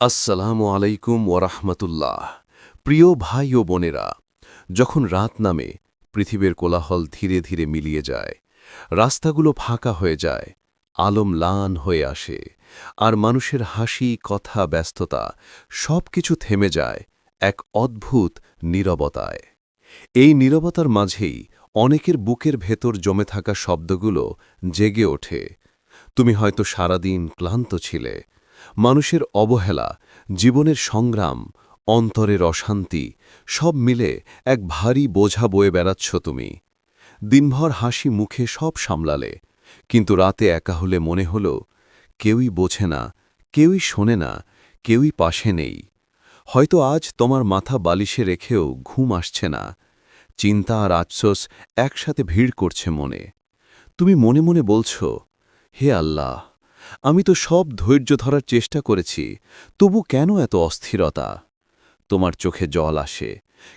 আসসালামু আলাইকুম ওরহমতুল্লাহ প্রিয় ভাই ও বোনেরা, যখন রাত নামে, পৃথিবীর কোলাহল ধীরে ধীরে মিলিয়ে যায়, রাস্তাগুলো ফাঁকা হয়ে যায়, আলম লান হয়ে আসে, আর মানুষের হাসি, কথা, ব্যস্ততা সব কিছু থেমে যায় এক অদ্ভুত নীরবতায়। এই নীরবতার মাঝেই অনেকের বুকের ভেতর জমে থাকা শব্দগুলো জেগে ওঠে। তুমি হয়তো সারাদিন ক্লান্ত ছিলে মানুষের অবহেলা, জীবনের সংগ্রাম, অন্তরের অশান্তি, সব মিলে এক ভারী বোঝা বয়ে বেড়াচ্ছ তুমি। দিনভর হাসি মুখে সব সামলালে, কিন্তু রাতে একা হলে মনে হল, কেউই বোঝে না, কেউই শোনে না, কেউই পাশে নেই। হয়তো আজ তোমার মাথা বালিশে রেখেও ঘুম আসছে না। চিন্তা আর আফসোস একসাথে ভিড় করছে মনে। তুমি মনে মনে বলছ, হে আল্লাহ! আমি তো সব ধৈর্য ধরার চেষ্টা করেছি, তবু কেন এত অস্থিরতা? তোমার চোখে জল আসে,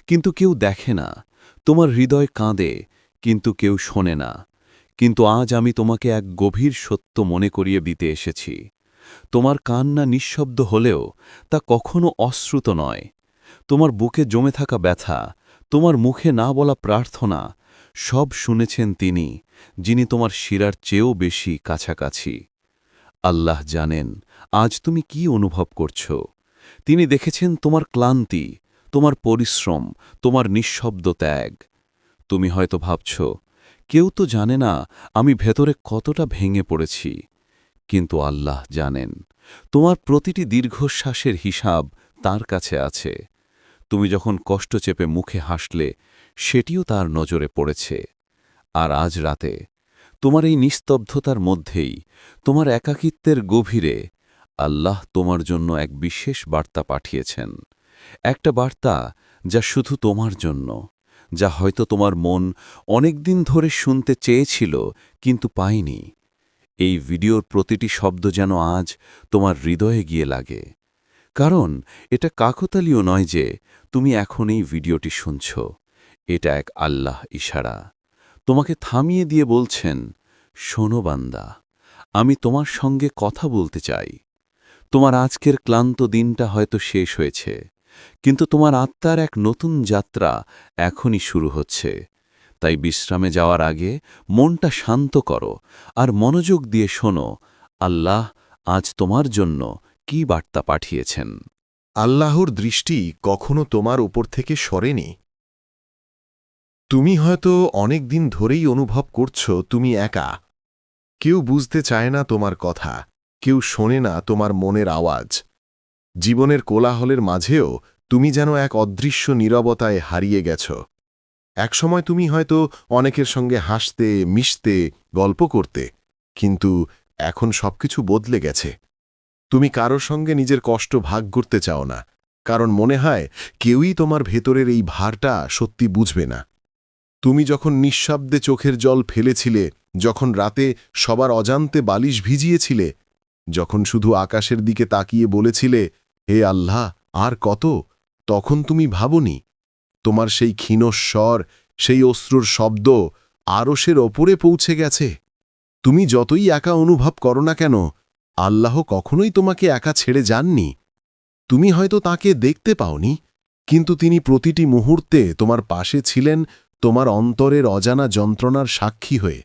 কিন্তু কেউ দেখে না। তোমার হৃদয় কাঁদে, কিন্তু কেউ শোনে না। কিন্তু আজ আমি তোমাকে এক গভীর সত্য মনে করিয়ে দিতে এসেছি। তোমার কান্না নিঃশব্দ হলেও তা কখনো অশ্রুত নয়। তোমার বুকে জমে থাকা ব্যথা, তোমার মুখে না বলা প্রার্থনা, সব শুনেছেন তিনি, যিনি তোমার শিরার চেয়েও বেশি কাছাকাছি। আল্লাহ জানেন, আজ তুমি কি অনুভব করছ? তিনি দেখেছেন তোমার ক্লান্তি, তোমার পরিশ্রম, তোমার নিঃশব্দ ত্যাগ। তুমি হয়তো ভাবছ, কেউ তো জানে না আমি ভেতরে কতটা ভেঙে পড়েছি। কিন্তু আল্লাহ জানেন, তোমার প্রতিটি দীর্ঘশ্বাসের হিসাব তার কাছে আছে। তুমি যখন কষ্ট চেপে মুখে হাসলে, সেটিও তার নজরে পড়েছে। আর আজ রাতে তোমার এই নিস্তব্ধতার মধ্যেই, তোমার একাকিত্বের গভীরে আল্লাহ তোমার জন্য এক বিশেষ বার্তা পাঠিয়েছেন। একটা বার্তা যা শুধু তোমার জন্য, যা হয়তো তোমার মন অনেকদিন ধরে শুনতে চেয়েছিল কিন্তু পায়নি। এই ভিডিওর প্রতিটি শব্দ যেন আজ তোমার হৃদয়ে গিয়ে লাগে। কারণ এটা কাকতালীয় নয় যে তুমি এখন এই ভিডিওটি শুনছ। এটা এক আল্লাহ ইশারা। তোমাকে থামিয়ে দিয়ে বলছেন, শোনো বান্দা, আমি তোমার সঙ্গে কথা বলতে চাই। তোমার আজকের ক্লান্ত দিনটা হয়তো শেষ হয়েছে, কিন্তু তোমার আত্মার এক নতুন যাত্রা এখনই শুরু হচ্ছে। তাই বিশ্রামে যাওয়ার আগে মনটা শান্ত করো আর মনোযোগ দিয়ে শোনো, আল্লাহ আজ তোমার জন্য কি বার্তা পাঠিয়েছেন। আল্লাহর দৃষ্টি কখনো তোমার উপর থেকে সরেনি। তুমি হয়তো অনেক দিন ধরেই অনুভব করছ তুমি একা। কেউ বুঝতে চায় না তোমার কথা, কেউ শোনে না তোমার মনের আওয়াজ। জীবনের কোলাহলের মাঝেও তুমি যেন এক অদৃশ্য নীরবতায় হারিয়ে গেছ। একসময় তুমি হয়তো অনেকের সঙ্গে হাসতে, মিশতে, গল্প করতে, কিন্তু এখন সবকিছু বদলে গেছে। তুমি কারোর সঙ্গে নিজের কষ্ট ভাগ করতে চাও না, কারণ মনে হয় কেউই তোমার ভেতরের এই ভারটা সত্যি বুঝবে না। তুমি যখন নিঃশব্দে চোখের জল ফেলেছিলে, যখন রাতে সবার অজান্তে বালিশ ভিজিয়েছিলে, যখন শুধু আকাশের দিকে তাকিয়ে বলেছিলে, হে আল্লাহ, আর কত? তখন তুমি ভাবনি, তোমার সেই ক্ষীণস্বর সেই অশ্রুর শব্দ আরসের ওপরে পৌঁছে গেছে। তুমি যতই একা অনুভব করো না কেন, আল্লাহ কখনোই তোমাকে একা ছেড়ে যাননি। তুমি হয়তো তাকে দেখতে পাওনি, কিন্তু তিনি প্রতিটি মুহূর্তে তোমার পাশে ছিলেন তোমার অন্তরের অজানা যন্ত্রণার সাক্ষী হয়ে।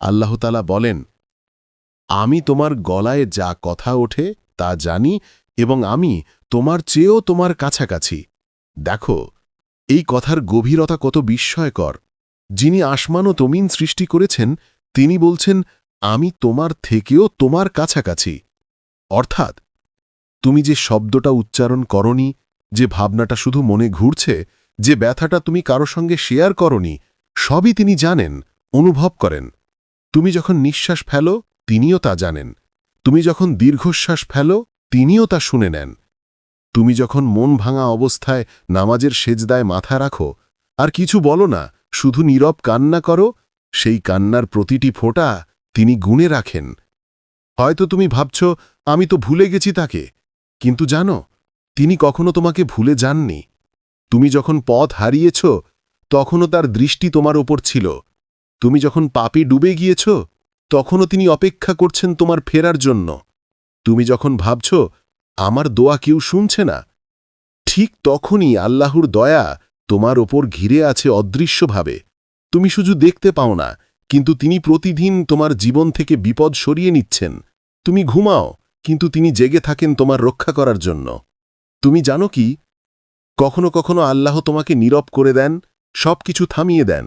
আল্লাহতালা বলেন, আমি তোমার গলায় যা কথা ওঠে তা জানি এবং আমি তোমার চেয়েও তোমার কাছাকাছি। দেখো, এই কথার গভীরতা কত বিস্ময়কর। যিনি আসমান ও তমিন সৃষ্টি করেছেন, তিনি বলছেন, আমি তোমার থেকেও তোমার কাছাকাছি। অর্থাৎ, তুমি যে শব্দটা উচ্চারণ করনি, যে ভাবনাটা শুধু মনে ঘুরছে যে ব্যথাটা তুমি কারও সঙ্গে শেয়ার করনি, সবই তিনি জানেন, অনুভব করেন। তুমি যখন নিঃশ্বাস ফেলো, তিনিও তা জানেন। তুমি যখন দীর্ঘশ্বাস ফেলো, তিনিও তা শুনে নেন। তুমি যখন মন ভাঙা অবস্থায় নামাজের সেজদায় মাথা রাখো, আর কিছু বলো না, শুধু নীরব কান্না করো, সেই কান্নার প্রতিটি ফোঁটা তিনি গুণে রাখেন। হয়তো তুমি ভাবছ, আমি তো ভুলে গেছি তাকে। কিন্তু জানো, তিনি কখনো তোমাকে ভুলে যাননি। তুমি যখন পথ হারিয়েছ, তখনও তার দৃষ্টি তোমার ওপর ছিল। তুমি যখন পাপে ডুবে গিয়েছ, তখনও তিনি অপেক্ষা করছেন তোমার ফেরার জন্য। তুমি যখন ভাবছ, আমার দোয়া কেউ শুনছে না, ঠিক তখনই আল্লাহর দয়া তোমার ওপর ঘিরে আছে অদৃশ্যভাবে। তুমি শুধু দেখতে পাও না, কিন্তু তিনি প্রতিদিন তোমার জীবন থেকে বিপদ সরিয়ে নিচ্ছেন। তুমি ঘুমাও, কিন্তু তিনি জেগে থাকেন তোমার রক্ষা করার জন্য। তুমি জানো কি কখনো কখনো আল্লাহ তোমাকে নীরব করে দেন সব কিছু থামিয়ে দেন,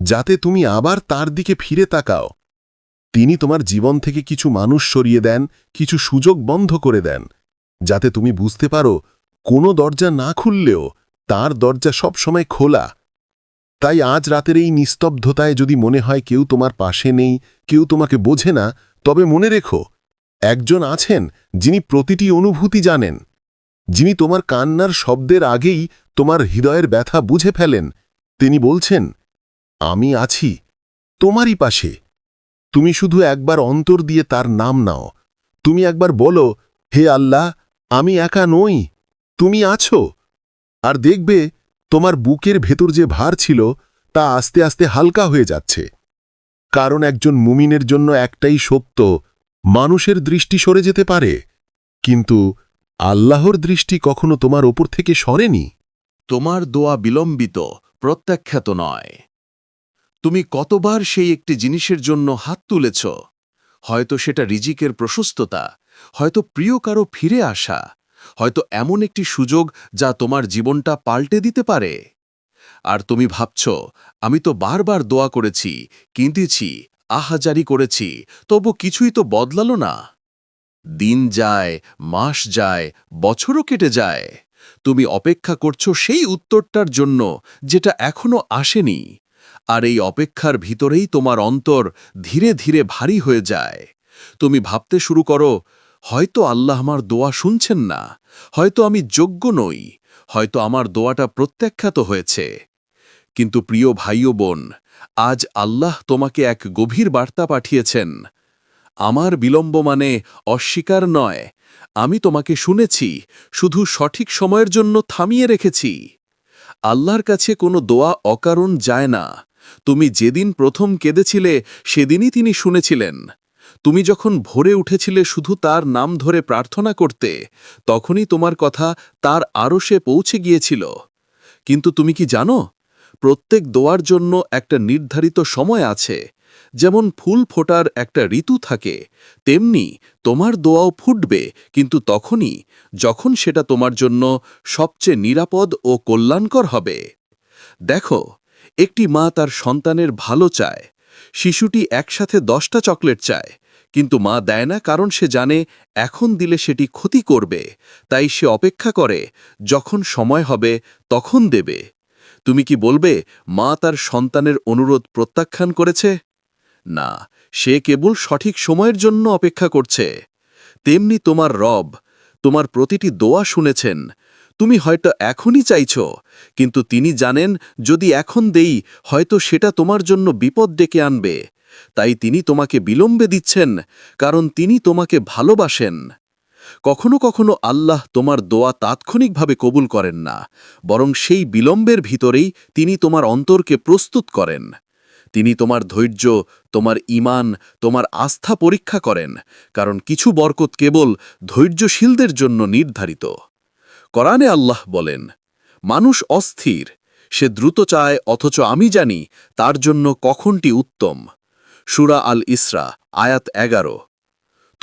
যাতে তুমি আবার তার দিকে ফিরে তাকাও। তিনি তোমার জীবন থেকে কিছু মানুষ সরিয়ে দেন, কিছু সুযোগ বন্ধ করে দেন, যাতে তুমি বুঝতে পারো, কোনো দরজা না খুললেও তার দরজা সবসময় খোলা। তাই আজ রাতের এই নিস্তব্ধতায় যদি মনে হয় কেউ তোমার পাশে নেই, কেউ তোমাকে বোঝে না, তবে মনে রেখো, একজন আছেন যিনি প্রতিটি অনুভূতি জানেন। যিনি তোমার কান্নার শব্দের আগেই তোমার হৃদয়ের ব্যথা বুঝে ফেলেন, তিনি বলছেন, আমি আছি, তোমারই পাশে। তুমি শুধু একবার অন্তর দিয়ে তার নাম নাও। তুমি একবার বলো, হে আল্লাহ, আমি একা নই, তুমি আছো। আর দেখবে, তোমার বুকের ভেতর যে ভার ছিল, তা আস্তে আস্তে হালকা হয়ে যাচ্ছে। কারণ একজন মুমিনের জন্য একটাই সত্য, মানুষের দৃষ্টি সরে যেতে পারে। কিন্তু আল্লাহর দৃষ্টি কখনো তোমার ওপর থেকে সরেনি? তোমার দোয়া বিলম্বিত, প্রত্যাখ্যাত নয়। তুমি কতবার সেই একটি জিনিসের জন্য হাত তুলেছ? হয়তো সেটা রিজিকের প্রশস্ততা, হয়তো প্রিয় কারও ফিরে আসা, হয়তো এমন একটি সুযোগ যা তোমার জীবনটা পাল্টে দিতে পারে। আর তুমি ভাবছ, আমি তো বারবার দোয়া করেছি, কিনতেছি, আহাজারি করেছি, তবু কিছুই তো বদলালো না। দিন যায়, মাস যায়, বছরও কেটে যায়। তুমি অপেক্ষা করছ সেই উত্তরটার জন্য, যেটা এখনও আসেনি। আর এই অপেক্ষার ভিতরেই তোমার অন্তর ধীরে ধীরে ভারী হয়ে যায়। তুমি ভাবতে শুরু করো, হয়তো আল্লাহ আমার দোয়া শুনছেন না। হয়তো আমি যোগ্য নই। হয়তো আমার দোয়াটা প্রত্যাখ্যাত হয়েছে। কিন্তু প্রিয় ভাই বোন, আজ আল্লাহ তোমাকে এক গভীর বার্তা পাঠিয়েছেন। আমার বিলম্ব মানে অস্বীকার নয়। আমি তোমাকে শুনেছি, শুধু সঠিক সময়ের জন্য থামিয়ে রেখেছি। আল্লাহর কাছে কোনো দোয়া অকারণ যায় না। তুমি যেদিন প্রথম কেঁদেছিলে, সেদিনই তিনি শুনেছিলেন। তুমি যখন ভোরে উঠেছিলে শুধু তার নাম ধরে প্রার্থনা করতে, তখনই তোমার কথা তার আরও সে পৌঁছে গিয়েছিল। কিন্তু তুমি কি জানো, প্রত্যেক দোয়ার জন্য একটা নির্ধারিত সময় আছে। যেমন ফুল ফোটার একটা ঋতু থাকে, তেমনি তোমার দোয়াও ফুটবে, কিন্তু তখনই, যখন সেটা তোমার জন্য সবচেয়ে নিরাপদ ও কল্যাণকর হবে। দেখো, একটি মা তার সন্তানের ভালো চায়, শিশুটি একসাথে দশটা চকলেট চায়, কিন্তু মা দেয় না কারণ সে জানে এখন দিলে সেটি ক্ষতি করবে, তাই সে অপেক্ষা করে, যখন সময় হবে তখন দেবে। তুমি কি বলবে, মা তার সন্তানের অনুরোধ প্রত্যাখ্যান করেছে? না, সে কেবল সঠিক সময়ের জন্য অপেক্ষা করছে। তেমনি তোমার রব, তোমার প্রতিটি দোয়া শুনেছেন। তুমি হয়তো এখনই চাইছ, কিন্তু তিনি জানেন, যদি এখন দেই, হয়তো সেটা তোমার জন্য বিপদ ডেকে আনবে। তাই তিনি তোমাকে বিলম্বে দিচ্ছেন, কারণ তিনি তোমাকে ভালোবাসেন। কখনো কখনো আল্লাহ তোমার দোয়া তাৎক্ষণিকভাবে কবুল করেন না, বরং সেই বিলম্বের ভিতরেই তিনি তোমার অন্তরকে প্রস্তুত করেন। তিনি তোমার ধৈর্য, তোমার ইমান তোমার আস্থা পরীক্ষা করেন, কারণ কিছু বরকত কেবল ধৈর্যশীলদের জন্য নির্ধারিত। করানে আল্লাহ বলেন, মানুষ অস্থির, সে দ্রুত চায়, অথচ আমি জানি তার জন্য কখনটি উত্তম। সুরা আল ইসরা আয়াত এগারো।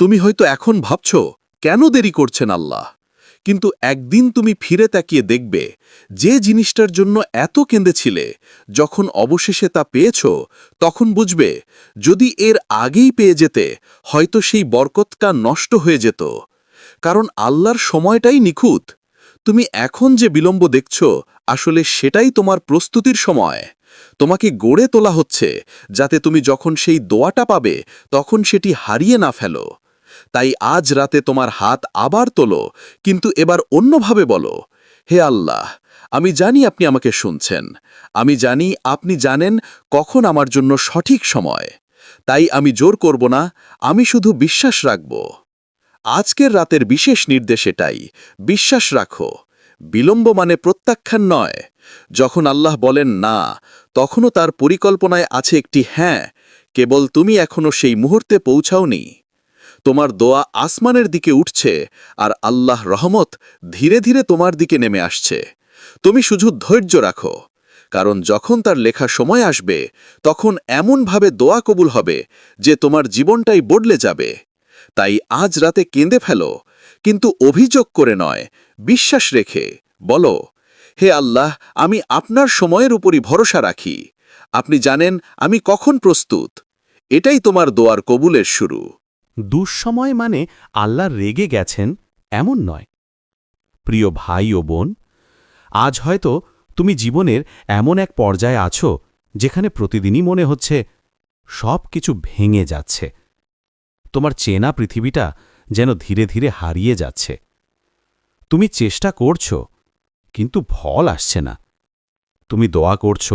তুমি হয়তো এখন ভাবছ, কেন দেরি করছেন আল্লাহ? কিন্তু একদিন তুমি ফিরে তাকিয়ে দেখবে যে জিনিসটার জন্য এত কেঁদেছিলে, যখন অবশেষে তা পেয়েছ, তখন বুঝবে যদি এর আগেই পেয়ে যেতে, হয়তো সেই বরকতটা নষ্ট হয়ে যেত। কারণ আল্লাহর সময়টাই নিখুঁত। তুমি এখন যে বিলম্ব দেখছ, আসলে সেটাই তোমার প্রস্তুতির সময়। তোমাকে গড়ে তোলা হচ্ছে, যাতে তুমি যখন সেই দোয়াটা পাবে, তখন সেটি হারিয়ে না ফেলো। তাই আজ রাতে তোমার হাত আবার তোলো, কিন্তু এবার অন্যভাবে বলো, হে আল্লাহ, আমি জানি আপনি আমাকে শুনছেন। আমি জানি আপনি জানেন কখন আমার জন্য সঠিক সময়। তাই আমি জোর করব না, আমি শুধু বিশ্বাস রাখব। আজকের রাতের বিশেষ নির্দেশ এটাই, বিশ্বাস রাখো। বিলম্ব মানে প্রত্যাখ্যান নয়। যখন আল্লাহ বলেন, না, তখনও তার পরিকল্পনায় আছে একটি হ্যাঁ কেবল তুমি এখনও সেই মুহূর্তে পৌঁছাওনি। তোমার দোয়া আসমানের দিকে উঠছে, আর আল্লাহ রহমত ধীরে ধীরে তোমার দিকে নেমে আসছে। তুমি শুধু ধৈর্য রাখো, কারণ যখন তার লেখা সময় আসবে, তখন এমনভাবে দোয়া কবুল হবে যে তোমার জীবনটাই বদলে যাবে। তাই আজ রাতে কেঁদে ফেলো, কিন্তু অভিযোগ করে নয়, বিশ্বাস রেখে। বলো, হে আল্লাহ, আমি আপনার সময়ের উপরই ভরসা রাখি। আপনি জানেন, আমি কখন প্রস্তুত। এটাই তোমার দোয়ার কবুলের শুরু। দুঃসময় মানে আল্লাহ রেগে গেছেন এমন নয়। প্রিয় ভাই ও বোন, আজ হয়তো তুমি জীবনের এমন এক পর্যায়ে আছো যেখানে প্রতিদিনই মনে হচ্ছে সব কিছু ভেঙে যাচ্ছে। তোমার চেনা পৃথিবীটা যেন ধীরে ধীরে হারিয়ে যাচ্ছে। তুমি চেষ্টা করছ, কিন্তু ফল আসছে না। তুমি দোয়া করছ,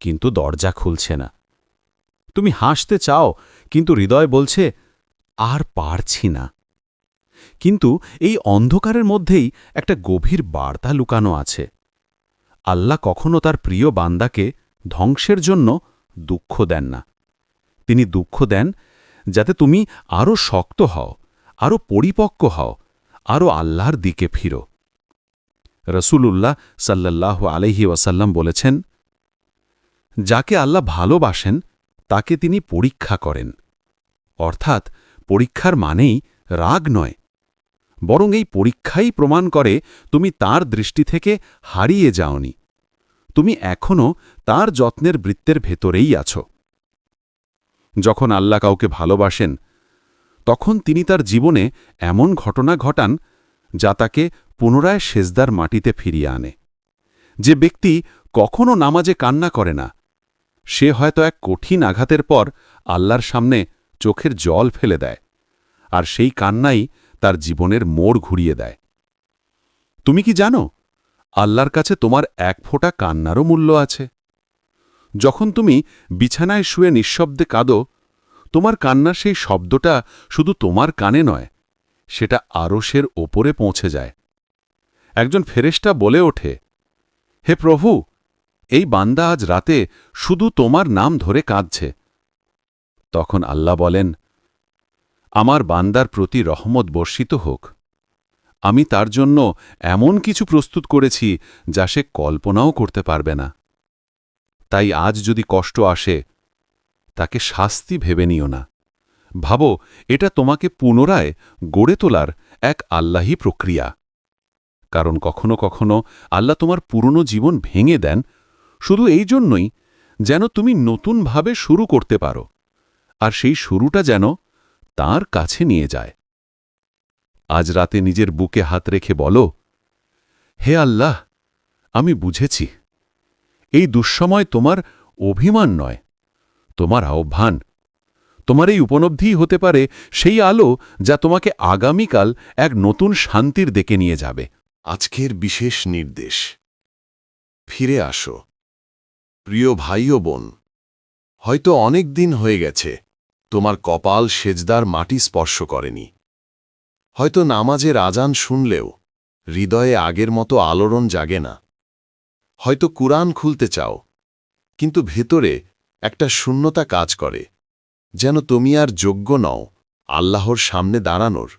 কিন্তু দরজা খুলছে না। তুমি হাসতে চাও, কিন্তু হৃদয় বলছে আর পারছি না। কিন্তু এই অন্ধকারের মধ্যেই একটা গভীর বার্তা লুকানো আছে। আল্লাহ কখনো তার প্রিয় বান্দাকে ধ্বংসের জন্য দুঃখ দেন না। তিনি দুঃখ দেন যাতে তুমি আরও শক্ত হও আরও পরিপক্ক হও আরও আল্লাহর দিকে ফিরো। রসুলুল্লাহ সাল্লাহ আলহি ওয়াসাল্লাম বলেছেন, যাকে আল্লাহ ভালোবাসেন, তাকে তিনি পরীক্ষা করেন। অর্থাৎ পরীক্ষার মানেই রাগ নয়। বরং এই পরীক্ষাই প্রমাণ করে তুমি তার দৃষ্টি থেকে হারিয়ে যাওনি। তুমি এখনও তার যত্নের বৃত্তের ভেতরেই আছো। যখন আল্লাহ কাউকে ভালোবাসেন, তখন তিনি তার জীবনে এমন ঘটনা ঘটান যা তাকে পুনরায় সেজদার মাটিতে ফিরিয়ে আনে। যে ব্যক্তি কখনও নামাজে কান্না করে না, সে হয়তো এক কঠিন আঘাতের পর আল্লাহর সামনে চোখের জল ফেলে দেয়, আর সেই কান্নাই তার জীবনের মোড় ঘুরিয়ে দেয়। তুমি কি জানো, আল্লাহর কাছে তোমার এক ফোঁটা কান্নারও মূল্য আছে। যখন তুমি বিছানায় শুয়ে নিঃশব্দে কাঁদো, তোমার কান্নার সেই শব্দটা শুধু তোমার কানে নয়, সেটা আরশের ওপরে পৌঁছে যায়। একজন ফেরেশতা বলে ওঠে, হে প্রভু, এই বান্দা আজ রাতে শুধু তোমার নাম ধরে কাঁদছে। তখন আল্লাহ বলেন, আমার বান্দার প্রতি রহমত বর্ষিত হোক। আমি তার জন্য এমন কিছু প্রস্তুত করেছি যা সে কল্পনাও করতে পারবে না। তাই আজ যদি কষ্ট আসে, তাকে শাস্তি ভেবে নিও না। ভাবো, এটা তোমাকে পুনরায় গড়ে তোলার এক আল্লাহী প্রক্রিয়া। কারণ কখনো কখনো আল্লাহ তোমার পুরনো জীবন ভেঙে দেন। শুধু এই জন্যই যেন তুমি নতুনভাবে শুরু করতে পারো। আর সেই শুরুটা যেন তার কাছে নিয়ে যায়। আজ রাতে নিজের বুকে হাত রেখে বলো, হে আল্লাহ, আমি বুঝেছি। এই দুঃসময় তোমার অভিমান নয়, তোমার আহ্বান। তোমার এই উপলব্ধিই হতে পারে সেই আলো যা তোমাকে আগামীকাল এক নতুন শান্তির দিকে নিয়ে যাবে। আজকের বিশেষ নির্দেশ। ফিরে আসো। প্রিয় ভাই বোন, হয়তো অনেক দিন হয়ে গেছে তোমার কপাল সেজদার মাটি স্পর্শ করেনি। হয়তো নামাজের আজান শুনলেও হৃদয়ে আগের মতো আলোড়ন জাগে না। হয়তো কুরআন খুলতে চাও, কিন্তু ভেতরে একটা শূন্যতা কাজ করে, যেন তুমি আর যোগ্য নও আল্লাহর সামনে দাঁড়ানোর।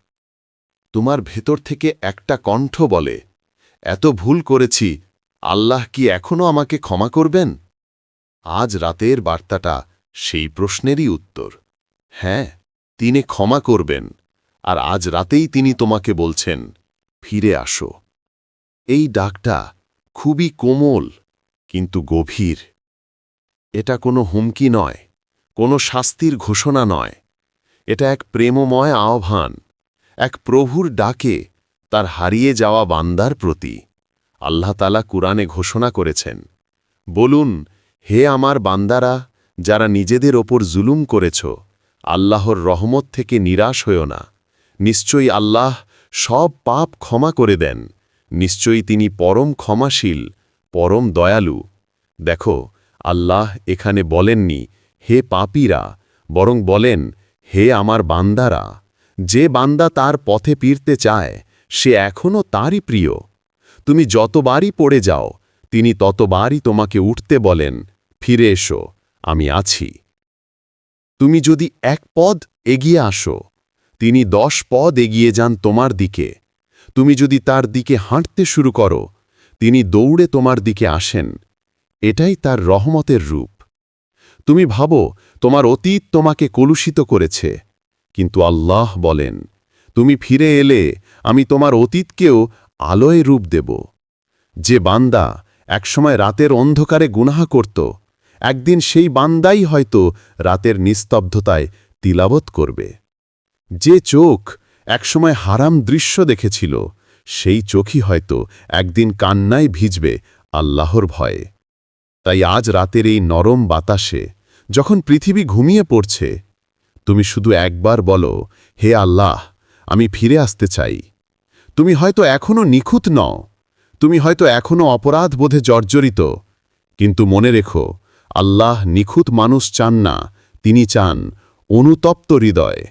তোমার ভেতর থেকে একটা কণ্ঠ বলে, এত ভুল করেছি, আল্লাহ কি এখনও আমাকে ক্ষমা করবেন? আজ রাতের বার্তাটা সেই প্রশ্নেরই উত্তর। হ্যাঁ তিনি ক্ষমা করবেন, আর আজ রাতেই তিনি তোমাকে বলছেন, ফিরে আসো। এই ডাকটা খুবই কোমল, কিন্তু গভীর। এটা কোনো হুমকি নয়, কোনো শাস্তির ঘোষণা নয়। এটা এক প্রেমময় আহ্বান, এক প্রভুর ডাকে তার হারিয়ে যাওয়া বান্দার প্রতি। আল্লাহ তালা কুরআনে ঘোষণা করেছেন, বলুন, হে আমার বান্দারা, যারা নিজেদের ওপর জুলুম করেছ আল্লাহর রহমত থেকে নিরাশ হয়েও না। নিশ্চয়ই আল্লাহ সব পাপ ক্ষমা করে দেন। নিশ্চয়ই তিনি পরম ক্ষমাশীল, পরম দয়ালু। দেখো, আল্লাহ এখানে বলেননি, হে পাপীরা বরং বলেন, হে আমার বান্দারা, যে বান্দা তার পথে পিরতে চায়, সে এখনও তারই প্রিয়। তুমি যতবারই পড়ে যাও, তিনি ততবারই তোমাকে উঠতে বলেন, ফিরে এসো, আমি আছি। তুমি যদি এক পদ এগিয়ে আসো, তিনি দশ পদ এগিয়ে যান তোমার দিকে। তুমি যদি তার দিকে হাঁটতে শুরু করো, তিনি দৌড়ে তোমার দিকে আসেন। এটাই তার রহমতের রূপ। তুমি ভাবো, তোমার অতীত তোমাকে কলুষিত করেছে। কিন্তু আল্লাহ বলেন, তুমি ফিরে এলে আমি তোমার অতীতকেও আলোয় রূপ দেব। যে বান্দা একসময় রাতের অন্ধকারে গুনাহা করত একদিন সেই বান্দাই হয়তো রাতের নিস্তব্ধতায় তিলাবত করবে। যে চোখ একসময় হারাম দৃশ্য দেখেছিল, সেই চোখই হয়তো একদিন কান্নায় ভিজবে আল্লাহর ভয়ে। তাই আজ রাতের এই নরম বাতাসে যখন পৃথিবী ঘুমিয়ে পড়ছে, তুমি শুধু একবার বলো, হে আল্লাহ, আমি ফিরে আসতে চাই। তুমি হয়তো এখনও নিখুঁত নও, তুমি হয়তো এখনও অপরাধ বোধে জর্জরিত, কিন্তু মনে রেখো আল্লাহ নিখুঁত মানুষ চান না, তিনি চান অনুতপ্ত হৃদয়।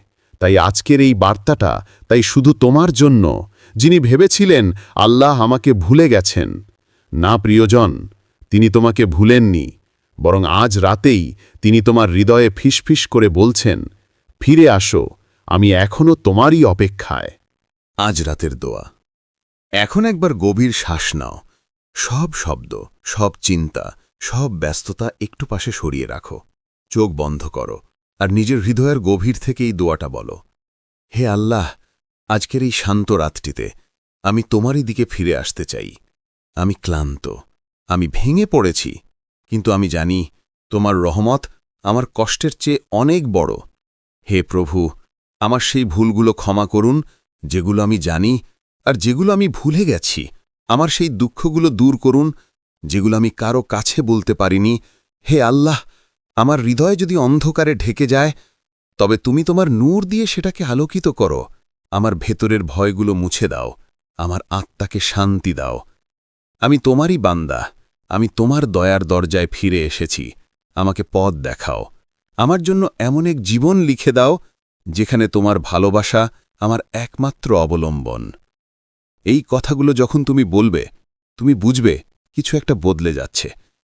তাই আজকের এই বার্তাটা, তাই শুধু তোমার জন্য, যিনি ভেবেছিলেন আল্লাহ আমাকে ভুলে গেছেন। না, প্রিয়জন, তিনি তোমাকে ভুলেননি, বরং আজ রাতেই তিনি তোমার হৃদয়ে ফিসফিস করে বলছেন, ফিরে আসো, আমি এখনও তোমারই অপেক্ষায়। আজ রাতের দোয়া। এখন একবার গভীর শ্বাস নাও। সব শব্দ, সব চিন্তা সব ব্যস্ততা একটু পাশে সরিয়ে রাখো। চোখ বন্ধ করো আর নিজের হৃদয়ের গভীর থেকে এই দোয়াটা বলো। হে আল্লাহ, আজকের এই শান্ত রাতটিতে আমি তোমারই দিকে ফিরে আসতে চাই। আমি ক্লান্ত, আমি ভেঙে পড়েছি, কিন্তু আমি জানি তোমার রহমত আমার কষ্টের চেয়ে অনেক বড়। হে প্রভু, আমার সেই ভুলগুলো ক্ষমা করুন, যেগুলো আমি জানি আর যেগুলো আমি ভুলে গেছি, আমার সেই দুঃখগুলো দূর করুন যেগুলো আমি কারও কাছে বলতে পারিনি। হে আল্লাহ, আমার হৃদয় যদি অন্ধকারে ঢেকে যায়, তবে তুমি তোমার নূর দিয়ে সেটাকে আলোকিত করো। আমার ভেতরের ভয়গুলো মুছে দাও, আমার আত্মাকে শান্তি দাও। আমি তোমারই বান্দা, আমি তোমার দয়ার দরজায় ফিরে এসেছি, আমাকে পথ দেখাও। আমার জন্য এমন এক জীবন লিখে দাও, যেখানে তোমার ভালোবাসা আমার একমাত্র অবলম্বন। এই কথাগুলো যখন তুমি বলবে, তুমি বুঝবে কিছু একটা বদলে যাচ্ছে।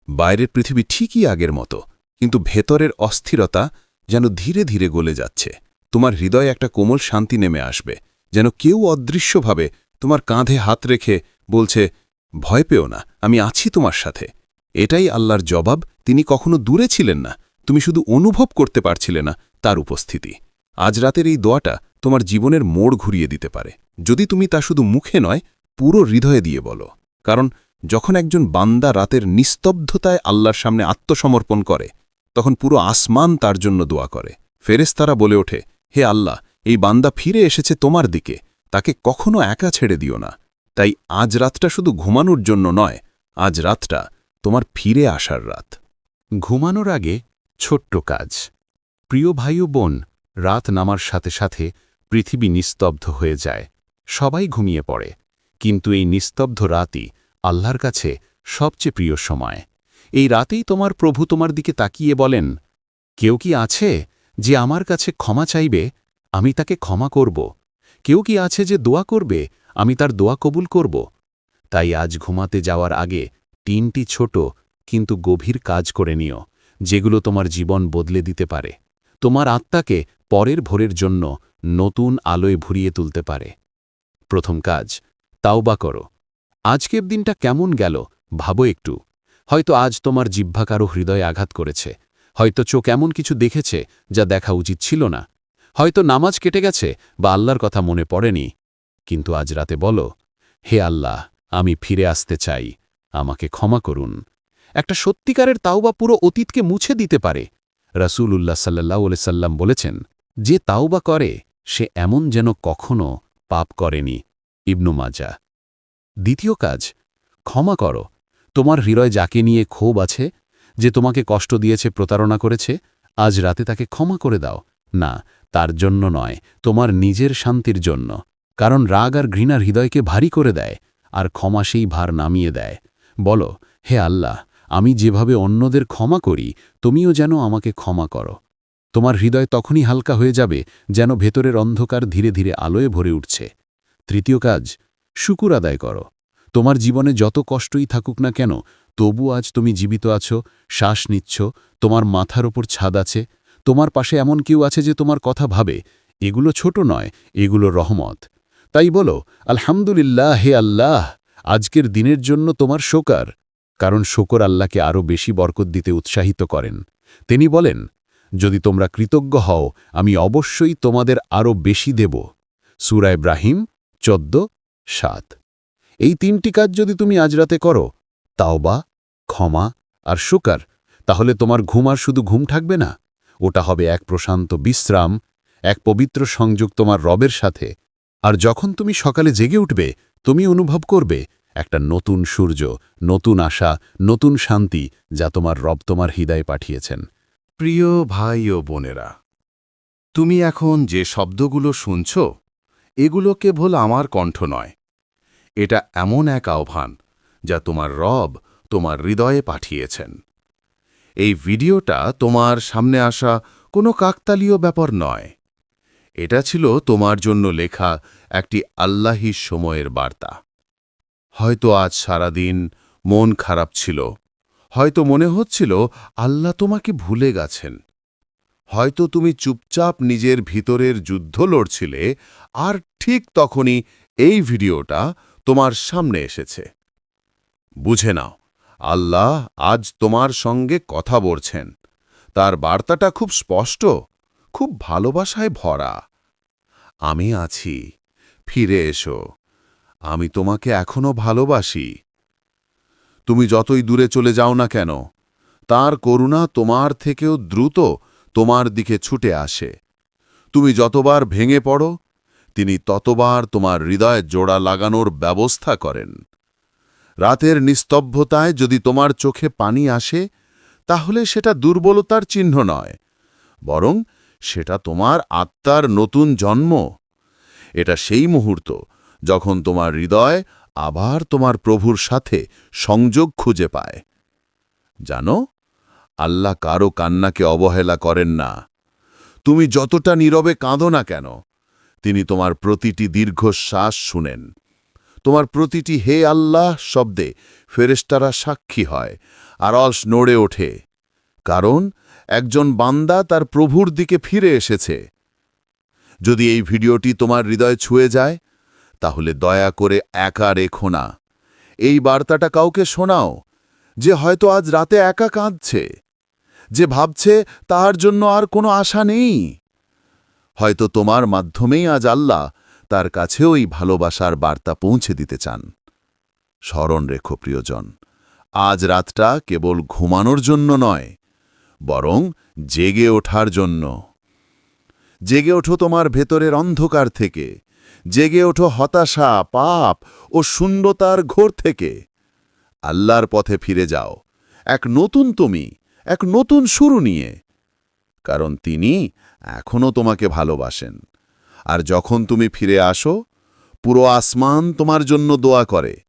বাইরের পৃথিবী ঠিকই আগের মতো, কিন্তু ভেতরের অস্থিরতা যেন ধীরে ধীরে গলে যাচ্ছে। তোমার হৃদয়ে একটা কোমল শান্তি নেমে আসবে, যেন কেউ অদৃশ্যভাবে তোমার কাঁধে হাত রেখে বলছে, ভয় পেও না, আমি আছি তোমার সাথে। এটাই আল্লাহর জবাব, তিনি কখনো দূরে ছিলেন না, তুমি শুধু অনুভব করতে পারছিলে না তার উপস্থিতি। আজ রাতের এই দোয়াটা তোমার জীবনের মোড় ঘুরিয়ে দিতে পারে। যদি তুমি তা শুধু মুখে নয়, পুরো হৃদয়ে দিয়ে বলো, কারণ যখন একজন বান্দা রাতের নিস্তব্ধতায় আল্লাহর সামনে আত্মসমর্পণ করে, তখন পুরো আসমান তার জন্য দোয়া করে। ফেরেস্তারা বলে ওঠে, হে আল্লাহ, এই বান্দা ফিরে এসেছে তোমার দিকে। তাকে কখনো একা ছেড়ে দিও না। তাই আজ রাতটা শুধু ঘুমানোর জন্য নয়, আজ রাতটা তোমার ফিরে আসার রাত। ঘুমানোর আগে ছোট্ট কাজ। প্রিয় ভাই ও বোন, রাত নামার সাথে সাথে পৃথিবী নিস্তব্ধ হয়ে যায়। সবাই ঘুমিয়ে পড়ে। কিন্তু এই নিস্তব্ধ রাতই আল্লাহর কাছে সবচেয়ে প্রিয় সময়। এই রাতেই তোমার প্রভু তোমার দিকে তাকিয়ে বলেন, কেউ কি আছে যে আমার কাছে ক্ষমা চাইবে? আমি তাকে ক্ষমা করব। কেউ কি আছে যে দোয়া করবে? আমি তার দোয়া কবুল করব। তাই আজ ঘুমাতে যাওয়ার আগে তিনটি ছোট কিন্তু গভীর কাজ করে নিও, যেগুলো তোমার জীবন বদলে দিতে পারে। তোমার আত্মাকে পরের ভোরের জন্য নতুন আলোয় ভরিয়ে তুলতে পারে। প্রথম কাজ, তাওবা করো। আজকের দিনটা কেমন গেল, ভাবো একটু। হয়তো আজ তোমার জিহ্বা কারও হৃদয়ে আঘাত করেছে। হয়তো চোখ এমন কিছু দেখেছে যা দেখা উচিত ছিল না। হয়তো নামাজ কেটে গেছে বা আল্লাহর কথা মনে পড়েনি। কিন্তু আজ রাতে বলো, হে আল্লাহ, আমি ফিরে আসতে চাই। আমাকে ক্ষমা করুন। একটা সত্যিকারের তাওবা পুরো অতীতকে মুছে দিতে পারে। রাসূল উল্লাহ সাল্লাহ সাল্লাম বলেছেন, যে তাওবা করে, সে এমন যেন কখনো পাপ করেনি। ইবনু মাজা দ্বিতীয় কাজ, ক্ষমা করো। তোমার হৃদয় যাকে নিয়ে ক্ষোভ আছে, যে তোমাকে কষ্ট দিয়েছে, প্রতারণা করেছে, আজ রাতে তাকে ক্ষমা করে দাও। না, তার জন্য নয়, তোমার নিজের শান্তির জন্য। কারণ রাগ আর ঘৃণার হৃদয়কে ভারী করে দেয়, আর ক্ষমা সেই ভার নামিয়ে দেয়। বলো, হে আল্লাহ, আমি যেভাবে অন্যদের ক্ষমা করি, তুমিও যেন আমাকে ক্ষমা করো। তোমার হৃদয় তখনই হালকা হয়ে যাবে, যেন ভেতরের অন্ধকার ধীরে ধীরে আলোয় ভরে উঠছে। তৃতীয় কাজ শুকুর আদায় করো। তোমার জীবনে যত কষ্টই থাকুক না কেন, তবু আজ তুমি জীবিত আছো, শ্বাস নিচ্ছ, তোমার মাথার ওপর ছাদ আছে, তোমার পাশে এমন কেউ আছে যে তোমার কথা ভাবে, এগুলো ছোট নয়, এগুলো রহমত। তাই বলো, আলহামদুলিল্লাহ হে আল্লাহ, আজকের দিনের জন্য তোমার শোকার। কারণ শোকর আল্লাহকে আরও বেশি বরকত দিতে উৎসাহিত করেন। তিনি বলেন, যদি তোমরা কৃতজ্ঞ হও, আমি অবশ্যই তোমাদের আরও বেশি দেব। সুরা ইব্রাহিম, চোদ্দ সাত। এই তিনটি কাজ যদি তুমি আজ রাতে করো, তাওবা, ক্ষমা আর শোকার, তাহলে তোমার ঘুম আর শুধু ঘুম থাকবে না। ওটা হবে এক প্রশান্ত বিশ্রাম, এক পবিত্র সংযোগ তোমার রবের সাথে। আর যখন তুমি সকালে জেগে উঠবে, তুমি অনুভব করবে একটা নতুন সূর্য, নতুন আশা, নতুন শান্তি যা তোমার রব তোমার হৃদয়ে পাঠিয়েছেন। প্রিয় ভাই ও বোনেরা, তুমি এখন যে শব্দগুলো শুনছ, এগুলো কেবল আমার কণ্ঠ নয় এটা এমন এক আহ্বান যা তোমার রব তোমার হৃদয়ে পাঠিয়েছেন। এই ভিডিওটা তোমার সামনে আসা কোনো কাকতালীয় ব্যাপার নয়। এটা ছিল তোমার জন্য লেখা একটি আল্লাহি সময়ের বার্তা। হয়তো আজ সারাদিন মন খারাপ ছিল, হয়তো মনে হচ্ছিল আল্লাহ তোমাকে ভুলে গেছেন। হয়তো তুমি চুপচাপ নিজের ভিতরের যুদ্ধ লড়ছিলে, আর ঠিক তখনই এই ভিডিওটা তোমার সামনে এসেছে। বুঝে নাও, আল্লাহ আজ তোমার সঙ্গে কথা বলছেন। তার বার্তাটা খুব স্পষ্ট, খুব ভালোবাসায় ভরা। আমি আছি, ফিরে এসো, আমি তোমাকে এখনও ভালোবাসি। তুমি যতই দূরে চলে যাও না কেন, তার করুণা তোমার থেকেও দ্রুত তোমার দিকে ছুটে আসে। তুমি যতবার ভেঙে পড়ো তিনি ততবার তোমার হৃদয় জোড়া লাগানোর ব্যবস্থা করেন। রাতের নিস্তব্ধতায় যদি তোমার চোখে পানি আসে, তাহলে সেটা দুর্বলতার চিহ্ন নয়, বরং সেটা তোমার আত্মার নতুন জন্ম। এটা সেই মুহূর্ত যখন তোমার হৃদয় আবার তোমার প্রভুর সাথে সংযোগ খুঁজে পায়। জানো, আল্লাহ কারও কান্নাকে অবহেলা করেন না। তুমি যতটা নীরবে কাঁদো না কেন তিনি তোমার প্রতিটি দীর্ঘশ্বাস শুনেন। তোমার প্রতিটি হে আল্লাহ শব্দে ফেরেস্তারা সাক্ষী হয়, আর অলস নড়ে ওঠে। কারণ, একজন বান্দা তার প্রভুর দিকে ফিরে এসেছে। যদি এই ভিডিওটি তোমার হৃদয় ছুঁয়ে যায়, তাহলে দয়া করে একা রেখো না। এই বার্তাটা কাউকে শোনাও, যে হয়তো আজ রাতে একা কাঁদছে, যে ভাবছে তার জন্য আর কোনো আশা নেই। হয়তো তোমার মাধ্যমেই আজ আল্লাহ তার কাছেও এই ভালোবাসার বার্তা পৌঁছে দিতে চান। স্মরণ রেখো প্রিয়জন, আজ রাতটা কেবল ঘুমানোর জন্য নয়, বরং জেগে ওঠার জন্য। জেগে ওঠো তোমার ভেতরের অন্ধকার থেকে, জেগে ওঠো হতাশা, পাপ ও শূন্যতার ঘোর থেকে। আল্লাহর পথে ফিরে যাও, এক নতুন তুমি, এক নতুন শুরু নিয়ে, কারণ তিনি এখনও তোমাকে ভালোবাসেন। আর যখন তুমি ফিরে আসো পুরো আসমান তোমার জন্য দোয়া করে।